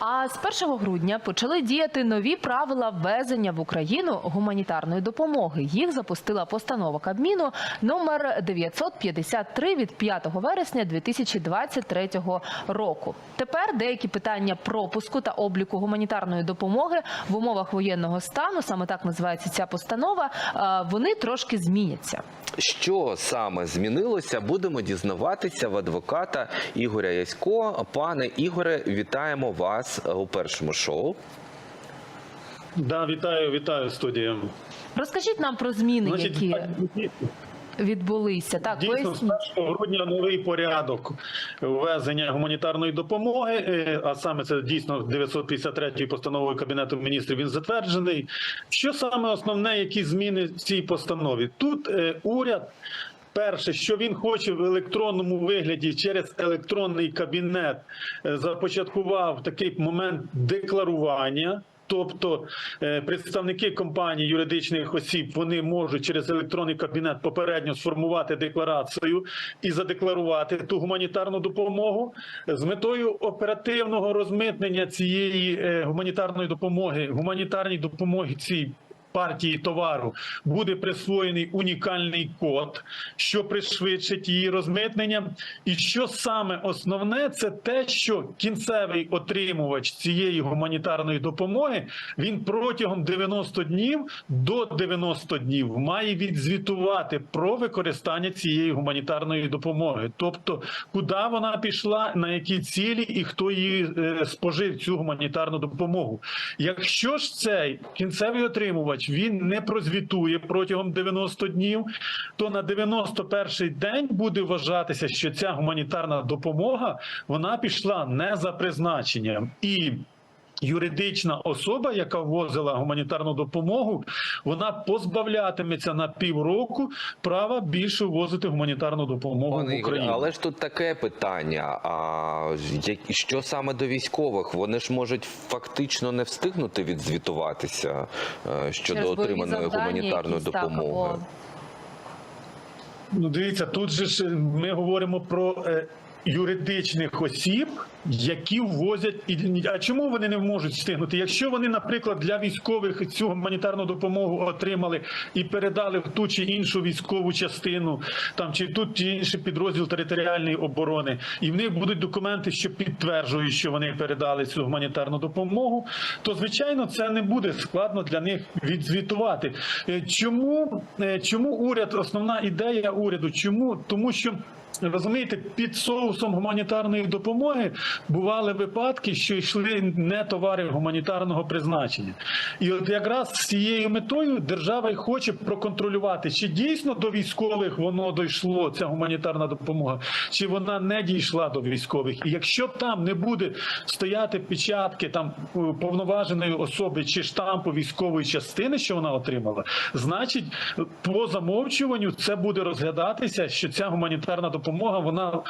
А з 1 грудня почали діяти нові правила ввезення в Україну гуманітарної допомоги. Їх запустила постанова Кабміну номер 953 від 5 вересня 2023 року. Тепер деякі питання пропуску та обліку гуманітарної допомоги в умовах воєнного стану, саме так називається ця постанова. е, Вони трошки зміняться. Що саме змінилося, будемо дізнаватися в адвоката Ігоря Ясько. Пане Ігоре, вітаємо вас у першому шоу. Да, вітаю, вітаю студію. Розкажіть нам про зміни, які відбулися. Так, дійсно, з 1 грудня новий порядок ввезення гуманітарної допомоги, е, а саме це дійсно 953 постановою Кабінету міністрів він затверджений. Що саме основне, які зміни в цій постанові? Тут е, уряд. Перше, що він хоче в електронному вигляді через електронний кабінет, е, започаткував такий момент декларування. Тобто е, представники компаній юридичних осіб вони можуть через електронний кабінет попередньо сформувати декларацію і задекларувати ту гуманітарну допомогу з метою оперативного розмитнення цієї е, гуманітарної допомоги, гуманітарній допомоги цій. Партії товару буде присвоєний унікальний код, що пришвидшить її розмитнення. І що саме основне, це те, що кінцевий отримувач цієї гуманітарної допомоги він протягом 90 днів до 90 днів має відзвітувати про використання цієї гуманітарної допомоги, тобто куди вона пішла, на які цілі і хто її е, спожив цю гуманітарну допомогу. Якщо ж цей кінцевий отримувач він не прозвітує протягом 90 днів, то на 91-й день буде вважатися, що ця гуманітарна допомога вона пішла не за призначенням і. Юридична особа, яка ввозила гуманітарну допомогу, вона позбавлятиметься на півроку права більше ввозити гуманітарну допомогу Пане в Україну. але ж тут таке питання: а що саме до військових? Вони ж можуть фактично не встигнути відзвітуватися е, щодо Через отриманої завдання гуманітарної так, допомоги. або- Ну, дивіться, тут же ж ми говоримо про е, юридичних осіб, які ввозять а чому вони не можуть встигнути? Якщо вони, наприклад, для військових цю гуманітарну допомогу отримали і передали в ту чи іншу військову частину, там чи тут чи інший підрозділ територіальної оборони, і в них будуть документи, що підтверджують, що вони передали цю гуманітарну допомогу, то звичайно це не буде складно для них відзвітувати. Е, Чому, е, чому уряд, основна ідея уряду? Чому? Тому що. Розумієте, під соусом гуманітарної допомоги бували випадки, що йшли не товари гуманітарного призначення, і от якраз з цією метою держава й хоче проконтролювати, чи дійсно до військових воно дійшло ця гуманітарна допомога, чи вона не дійшла до військових. І якщо там не буде стояти печатки там повноваженої особи чи штампу військової частини, що вона отримала, значить по замовчуванню це буде розглядатися, що ця гуманітарна допомога вона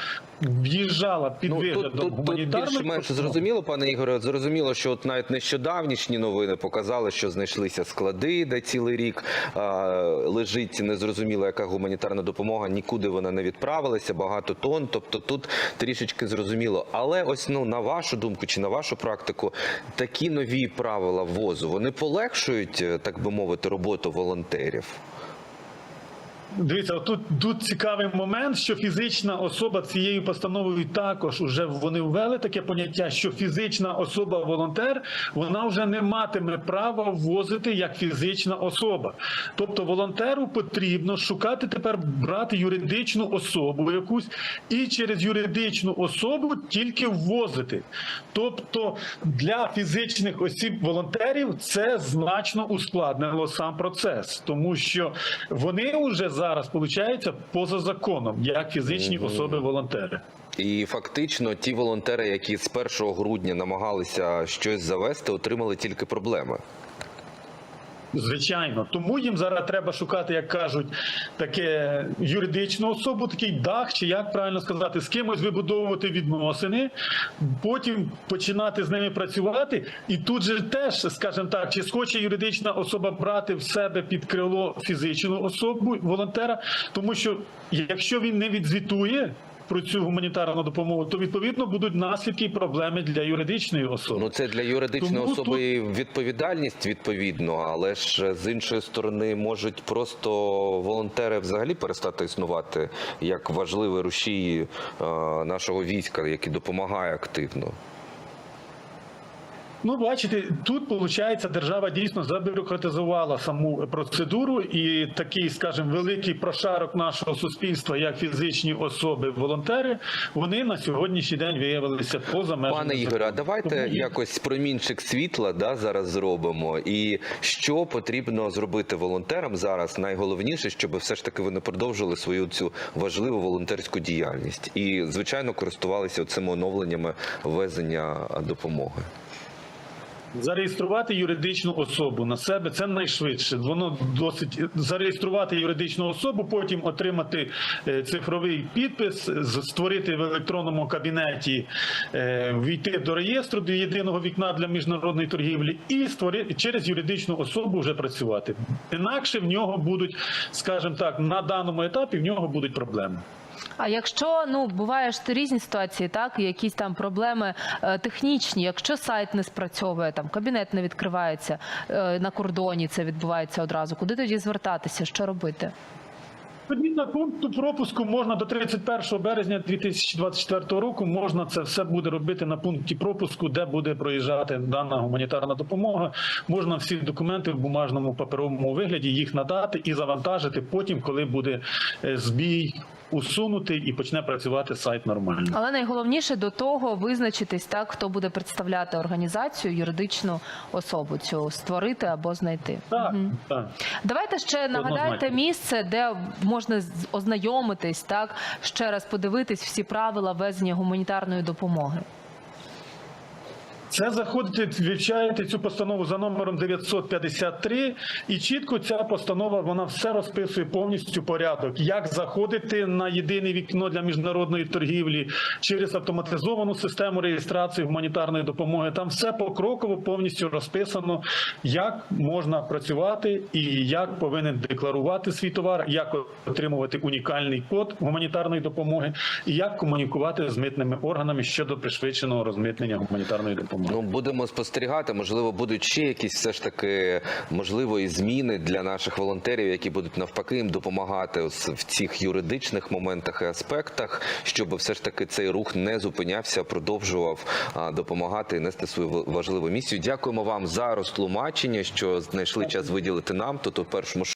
в'їжджала під Ну, виглядом тут, тут гуманітарної більш-менш зрозуміло, пане Ігоре. Зрозуміло, що от навіть нещодавнішні новини показали, що знайшлися склади, де цілий рік а, лежить незрозуміло, яка гуманітарна допомога, нікуди вона не відправилася, багато тонн. Тобто тут трішечки зрозуміло. Але ось ну на вашу думку чи на вашу практику, такі нові правила ввозу вони полегшують, е, так би мовити, роботу волонтерів. Дивіться, тут, тут цікавий момент, що фізична особа цією постановою також вже вони ввели таке поняття, що фізична особа волонтер вона вже не матиме права ввозити як фізична особа. Тобто волонтеру потрібно шукати тепер брати юридичну особу якусь і через юридичну особу тільки ввозити. Тобто для фізичних осіб волонтерів це значно ускладнило сам процес, тому що вони вже зараз виходить поза законом, як фізичні особи-волонтери. І фактично ті волонтери, які з 1 грудня намагалися щось завести, отримали тільки проблеми. Звичайно, тому їм зараз треба шукати, як кажуть, таке юридичну особу, такий дах, чи як правильно сказати, з кимось вибудовувати відносини, потім починати з ними працювати. І тут же теж, скажімо так, чи схоче юридична особа брати в себе під крило фізичну особу волонтера, тому що якщо він не відзвітує. Про цю гуманітарну допомогу, то відповідно будуть наслідки і проблеми для юридичної особи. Ну це для юридичної Тому особи тут... відповідальність відповідно, але ж з іншої сторони можуть просто волонтери взагалі перестати існувати як важливі рушії е, нашого війська, які допомагає активно. Ну, бачите, тут виходить, держава дійсно забюрократизувала саму процедуру, і такий, скажімо, великий прошарок нашого суспільства, як фізичні особи, волонтери, вони на сьогоднішній день виявилися поза межами. Пане Ігоре, а давайте Тому якось промінчик світла да, зараз зробимо. І що потрібно зробити волонтерам зараз? Найголовніше, щоб все ж таки вони продовжили свою цю важливу волонтерську діяльність і, звичайно, користувалися цими оновленнями ввезення допомоги. Зареєструвати юридичну особу на себе це найшвидше. Воно досить зареєструвати юридичну особу, потім отримати е, цифровий підпис, створити в електронному кабінеті, е, війти до реєстру до єдиного вікна для міжнародної торгівлі і створити через юридичну особу вже працювати. Інакше в нього будуть, скажімо так, на даному етапі в нього будуть проблеми. А якщо ну буває ж різні ситуації, так якісь там проблеми е, технічні, якщо сайт не спрацьовує, там кабінет не відкривається е, на кордоні, це відбувається одразу. Куди тоді звертатися? Що робити? Відповідно пункту пропуску можна до 31 березня 2024 року. Можна це все буде робити на пункті пропуску, де буде проїжджати дана гуманітарна допомога. Можна всі документи в бумажному паперовому вигляді їх надати і завантажити потім, коли буде е, збій усунути і почне працювати сайт нормально. Але найголовніше до того визначитись, так хто буде представляти організацію, юридичну особу цю створити або знайти. Так, угу. так. Давайте ще нагадайте місце, де можна ознайомитись, так ще раз подивитись всі правила везення гуманітарної допомоги. Це заходите, вивчаєте цю постанову за номером 953, і чітко ця постанова вона все розписує повністю порядок, як заходити на єдине вікно для міжнародної торгівлі через автоматизовану систему реєстрації гуманітарної допомоги. Там все покроково повністю розписано, як можна працювати і як повинен декларувати свій товар, як отримувати унікальний код гуманітарної допомоги, і як комунікувати з митними органами щодо пришвидшеного розмитнення гуманітарної допомоги. Ну будемо спостерігати. Можливо, будуть ще якісь все ж таки можливо і зміни для наших волонтерів, які будуть навпаки їм допомагати ось в цих юридичних моментах і аспектах, щоб все ж таки цей рух не зупинявся, продовжував а, допомагати і нести свою важливу місію. Дякуємо вам за розтлумачення, що знайшли час виділити нам тут у першому